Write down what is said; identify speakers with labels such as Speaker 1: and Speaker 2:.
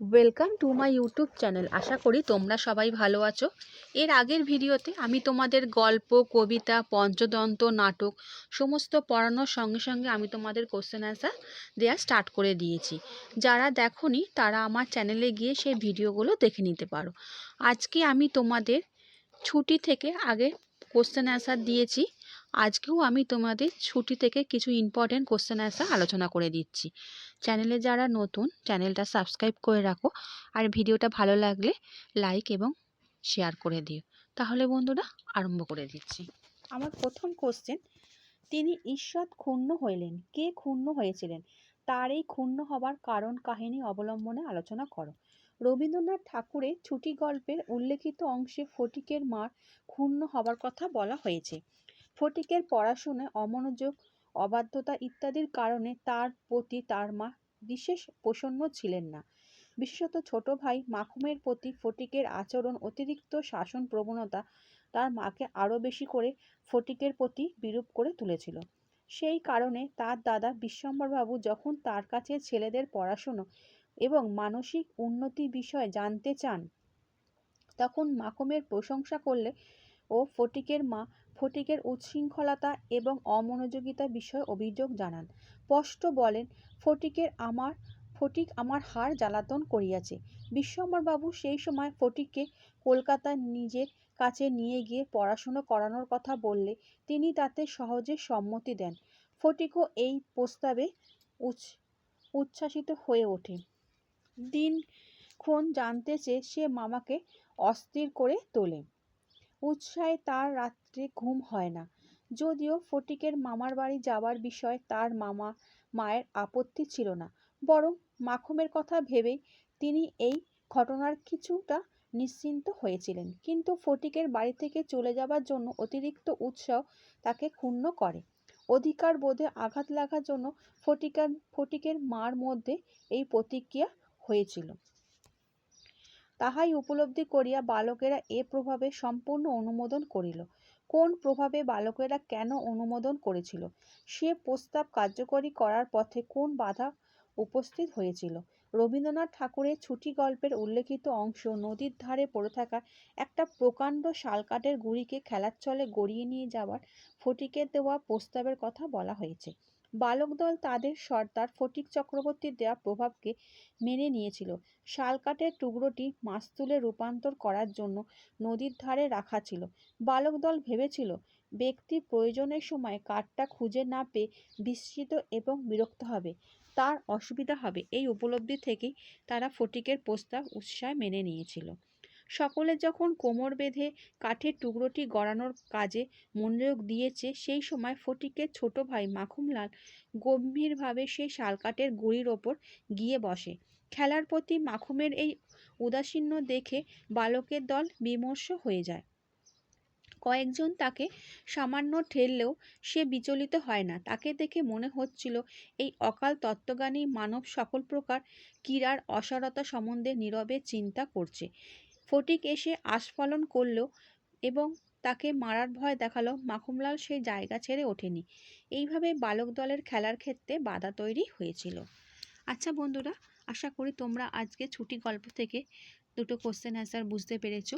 Speaker 1: Welcome to my YouTube channel আশা করি তোমরা সবাই ভালো আছো। এর আগের ভিডিওতে আমি তোমাদের গল্প, কবিতা পঞ্চতন্ত্র নাটক সমস্ত পড়ানোর সঙ্গে সঙ্গে আমি তোমাদের কোশ্চেন অ্যান্সার দেওয়া স্টার্ট করে দিয়েছি। যারা দেখোনি, তারা আমার চ্যানেলে গিয়ে সেই ভিডিওগুলো দেখে নিতে পারো। আজকে আমি তোমাদের ছুটি থেকে আগে কোশ্চেন অ্যান্সার দিয়েছি। আজকেও আমি তোমাদের ছুটি থেকে কিছু ইম্পর্টেন্ট কোশ্চেন অ্যান্সার আলোচনা করে দিচ্ছি। চ্যানেলে যারা নতুন চ্যানেলটা সাবস্ক্রাইব করে রাখো। আর ভিডিওটা ভালো লাগলে লাইক এবং শেয়ার করে দিও। তাহলে বন্ধুরা, আরম্ভ করে দিচ্ছি। আমার প্রথম কোশ্চেন তিনি ঈশ্বর ক্ষুণ্ণ হইলেন। কে ক্ষুণ্ণ হয়েছিলেন? তার এই ক্ষুণ্ণ হবার কারণ কাহিনী অবলম্বনে আলোচনা করো। রবীন্দ্রনাথ ঠাকুরের ছুটি গল্পের উল্লেখিত অংশে ফটিকের মার ক্ষুণ্ণ হবার কথা বলা হয়েছে। ফটিকের পড়াশোনায় অমনোযোগ, অবাধ্যতা ইত্যাদির কারণে তার প্রতি তার মা বিশেষ প্রসন্ন ছিলেন না। বিশেষত ছোট ভাই মাখুমের প্রতি ফটিকের আচরণ অতিরিক্ত শাসন প্রবণতা তার মাকে আরও বেশি করে ফটিকের প্রতি বিরূপ করে তুলেছিল। সেই কারণে তার দাদা বিশ্বম্বরবাবু যখন তার কাছে ছেলেদের পড়াশুনো এবং মানসিক উন্নতি বিষয়ে জানতে চান, তখন মাখুমের প্রশংসা করলে ও ফটিকের মা ফটিকের উচ্ছৃঙ্খলতা এবং অমনোযোগিতা বিষয়ে অভিযোগ জানান। স্পষ্ট বলেন, ফটিকের আমার, ফটিক আমার হার জ্বালাতন করিয়াছে। বিশ্বম্বরবাবু সেই সময় ফটিককে কলকাতায় নিজের কাছে নিয়ে গিয়ে পড়াশুনো করানোর কথা বললে তিনি তাতে সহজে সম্মতি দেন। ফটিকও এই প্রস্তাবে উচ্ছ উচ্ছ্বাসিত হয়ে ওঠে। দিনক্ষণ জানতে চেয়ে সে মামাকে অস্থির করে তোলে। উৎসাহে তার রাত্রে ঘুম হয় না। যদিও ফটিকের মামার বাড়ি যাওয়ার বিষয়ে তার মামা মায়ের আপত্তি ছিল না। বরং মাখুমের কথা ভেবেই তিনি এই ঘটনার কিছুটা নিশ্চিন্ত হয়েছিলেন। কিন্তু ফটিকের বাড়ি থেকে চলে যাবার জন্য অতিরিক্ত উৎসাহ তাকে ক্ষুণ্ণ করে। অধিকার বোধে আঘাত লাগার জন্য ফটিকার, ফটিকের মার মধ্যে এই প্রতিক্রিয়া হয়েছিল। তাহাই উপলব্ধি করিয়া বালকেরা এ প্রভাবে সম্পূর্ণ অনুমোদন করিল। কোন প্রভাবে বালকেরা কেন অনুমোদন করেছিল? সে প্রস্তাব কার্যকরী করার পথে কোন বাধা উপস্থিত হয়েছিল? রবীন্দ্রনাথ ঠাকুরের ছুটি গল্পের উল্লেখিত অংশ নদীর ধারে পড়ে থাকা একটা প্রকাণ্ড শালকাঠের গুড়িকে খেলার ছলে গড়িয়ে নিয়ে যাওয়ার ফটিকের দেওয়া প্রস্তাবের কথা বলা হয়েছে। বালক দল তাদের সর্দার ফটিক চক্রবর্তীর দেওয়া প্রভাবকে মেনে নিয়েছিল। শালকাঠের টুকরোটি মাস্তুলে রূপান্তর করার জন্য নদীর ধারে রাখা ছিল। বালক দল ভেবেছিল, ব্যক্তি প্রয়োজনের সময় কাঠটা খুঁজে না পেয়ে বিস্মিত এবং বিরক্ত হবে। তার অসুবিধা হবে। এই উপলব্ধি থেকেই তারা ফটিকের প্রস্তাব উৎসাহে মেনে নিয়েছিল। সকলে যখন কোমর বেঁধে কাঠের টুকরোটি গড়ানোর কাজে মনোযোগ দিয়েছে, সেই সময় ফটিকের ছোট ভাই মাখুমলাল গম্ভীরভাবে সেই শালকাঠের গুড়ির ওপর গিয়ে বসে। খেলার প্রতি মাখুমের এই উদাসীন্য দেখে বালকের দল বিমর্ষ হয়ে যায়। কয়েকজন তাকে সামান্য ঠেললেও সে বিচলিত হয় না। তাকে দেখে মনে হচ্ছিল এই অকাল তত্ত্বজ্ঞানী মানব সকল প্রকার ক্রীড়ার অসারতা সম্বন্ধে নীরবে চিন্তা করছে। ফটিক এসে আস্ফালন করল এবং তাকে মারার ভয় দেখাল। মাখুমলাল সেই জায়গা ছেড়ে ওঠেনি। এইভাবে বালক দলের খেলার ক্ষেত্রে বাধা তৈরি হয়েছিল। আচ্ছা বন্ধুরা, আশা করি তোমরা আজকে ছুটি গল্প থেকে দুটো কোশ্চেন অ্যান্সার বুঝতে পেরেছ।